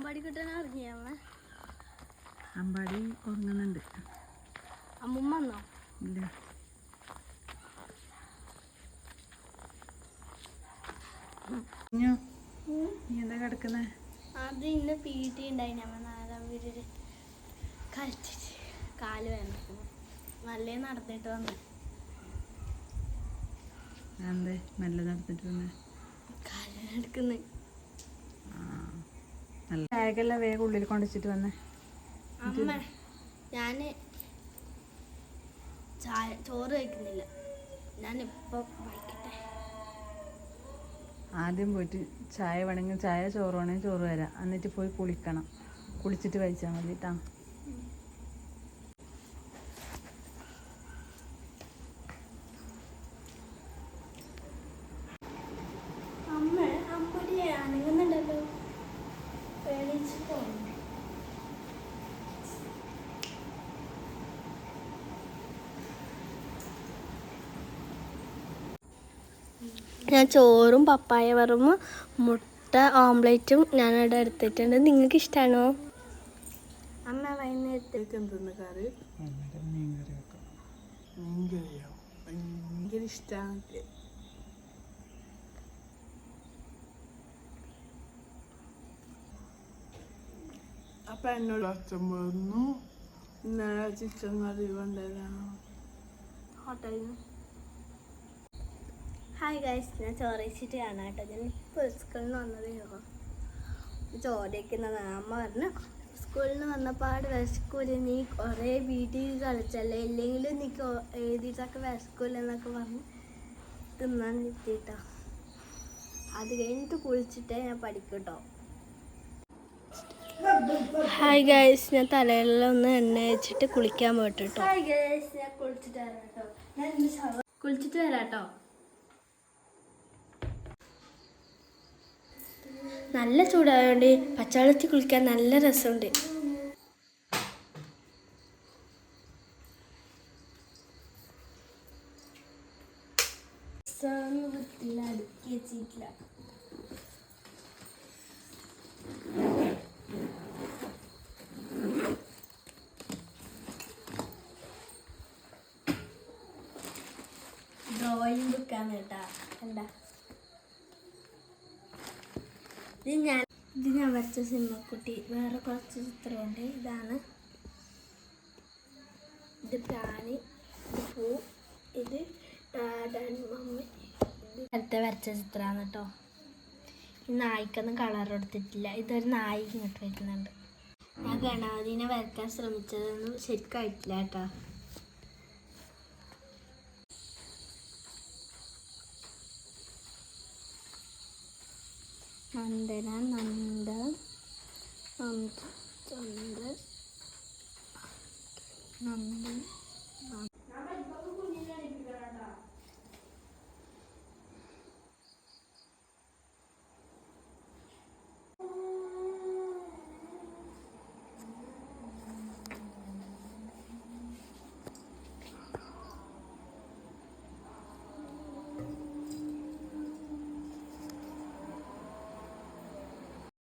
അമ്പാടി കിട്ടാൻ ഇറങ്ങിയ അമ്പാടി ഉറങ്ങുന്നുണ്ട്. അമ്മുമ്മ വന്നോ? ഇല്ല. നീ എന്താ കിടക്കുന്നേ? അത് ഇന്ന് പി ടി ഉണ്ടായി അമ്മ നാലാം പീരീഡ്. കളിച്ചിട്ട് കാൽ വേദനിക്കുന്നു നല്ല നടന്നിട്ട് വന്നു. എന്തേ നല്ല നടത്തിട്ട് വന്നേ? കാൽ എടുക്കുന്നു നല്ല ബാഗെല്ലാം വേഗം ഉള്ളിൽ കൊണ്ടുവച്ചിട്ട് വന്നേ. അമ്മ ഞാൻ ചായ ചോറ് കഴിക്കുന്നില്ല. ഞാൻ ഇപ്പൊ വൈകിട്ടെ. ആദ്യം പോയിട്ട് ചായ വേണമെങ്കിൽ ചായ ചോറ് വേണമെങ്കിൽ ചോറ് വരാം എന്നിട്ട് പോയി കുളിക്കണം. കുളിച്ചിട്ട് കഴിച്ചാൽ മതി കേട്ടാ ഞാൻ ചോറും പപ്പായ വറും മുട്ട ഓംലേറ്റും ഞാനിവിടെ എടുത്തിട്ടുണ്ട്. നിങ്ങൾക്ക് ഇഷ്ടമാണോ അമ്മ വൈകുന്നേരത്തേക്ക് എന്തെന്ന് കറി? ഭയങ്കര ഇഷ്ടമാണ് അപ്പൊ എന്നോട് അച്ഛൻ പറഞ്ഞു ഇന്നലെ ചിക്കൻ കറി കൊണ്ടുവരാണോ. ഹോട്ടലിൽ നിന്ന്. ഹായ് ഗൈസ് ഞാൻ ചോറ് വെച്ചിട്ട് കാണാം കേട്ടോ. ഞാൻ ഇപ്പോൾ സ്കൂളിൽ നിന്ന് വന്നതേ ഉള്ളൂ. അമ്മ പറഞ്ഞു സ്കൂളിൽ നിന്ന് വന്നപ്പാട് വിശക്കൂല. നീ കുറേ വീട്ടിൽ കളിച്ചല്ലേ? ഇല്ലെങ്കിലും നീ എഴുതിയിട്ടൊക്കെ വിശക്കൂല എന്നൊക്കെ പറഞ്ഞ് തിന്നാൻ നിർത്തിയിട്ടോ അത് കഴിഞ്ഞിട്ട് കുളിച്ചിട്ടേ ഞാൻ പഠിക്കട്ടോ. കേട്ടോ ഹായ് ഗൈസ് ഞാൻ തലയിലെല്ലാം ഒന്ന് എണ്ണ വെച്ചിട്ട് കുളിക്കാൻ പോയിട്ട് ഹായ് ഗൈസ് ഞാൻ കുളിച്ചിട്ട് വരാം കേട്ടോ. ഞാൻ കുളിച്ചിട്ട് വരാം കേട്ടോ. നല്ല ചൂടായതുകൊണ്ട് പച്ചവെള്ളത്തിൽ കുളിക്കാൻ നല്ല രസമുണ്ട്. ഡ്രോയിങ് ബുക്കാണ് കേട്ടാ. എന്താ ഇത് ഞാൻ ഇത് ഞാൻ വരച്ച സിനിമക്കുട്ടി. വേറെ കുറച്ച് ചിത്രമുണ്ട്. ഇതാണ്. ഇത് പ്രാണി. ഇത് പൂ. ഇത് മമ്മി നേരത്തെ വരച്ച ചിത്രമാണ് കേട്ടോ. ഈ നായ്ക്കൊന്നും കളർ കൊടുത്തിട്ടില്ല. ഇതൊരു നായി ഇങ്ങോട്ട് വരുന്നുണ്ട് ഞാൻ ഗണപതിനെ വരയ്ക്കാൻ ശ്രമിച്ചതൊന്നും ശരിക്കും ആയിട്ടില്ല കേട്ടോ. നന്ദന നന്ദ നന്ദ നന്ദ നന്ദൻ